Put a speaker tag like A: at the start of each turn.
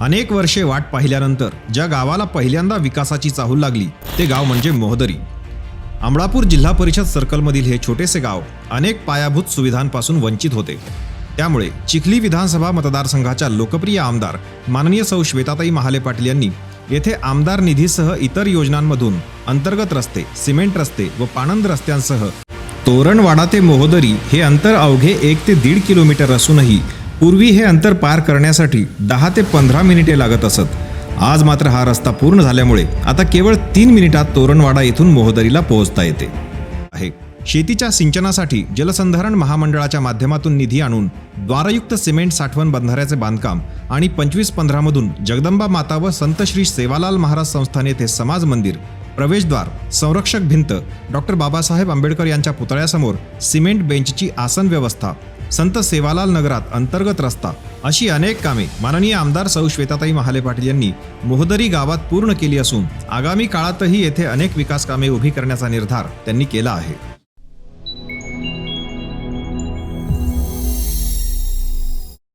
A: अनेक वर्षे वाट पाहिल्यानंतर ज्या गावाला पहिल्यांदा विकासाची चाहूल लागली ते गाव म्हणजे मोहदरी. अमळापूर जिल्हा परिषद सर्कलमधील हे छोटेसे गाव अनेक पायाभूत सुविधांपासून वंचित होते. त्यामुळे चिखली विधानसभा मतदारसंघाच्या लोकप्रिय आमदार माननीय सौ श्वेताताई महाले पाटील यांनी येथे आमदार निधीसह इतर योजनांमधून अंतर्गत रस्ते सिमेंट रस्ते व पाणंद रस्त्यांसह तोरणवाडा ते मोहोदरी हे अंतर अवघे एक ते दीड किलोमीटर असूनही पूर्वी हे अंतर पार करण्यासाठी दहा ते पंधरा मिनिटे लागत असत. आज मात्र हा रस्ता पूर्ण झाल्यामुळे आता केवळ तीन मिनिटात तोरणवाडा येथून मोहोदरीला पोहोचता येते. आहे. शेतीच्या सिंचनासाठी जलसंधारण महामंडळाच्या माध्यमातून निधी आणून द्वारयुक्त सिमेंट साठवण बंधाऱ्याचे बांधकाम आणि पंचवीस पंधरामधून जगदंबा माता व संत श्री सेवालाल महाराज संस्थान येथे समाज मंदिर प्रवेशद्वार संरक्षक भिंत डॉक्टर बाबासाहेब आंबेडकर यांच्या पुतळ्यासमोर सिमेंट बेंचची आसन व्यवस्था संत सेवालाल नगरात अंतर्गत रस्ता. अशी अनेक कामे माननीय आमदार सौ. श्वेताताई महाले पाटील यांनी मोहदरी गावात पूर्ण केली असून आगामी काळातही येथे अनेक विकास कामे उभी करण्याचा निर्धार त्यांनी केला आहे.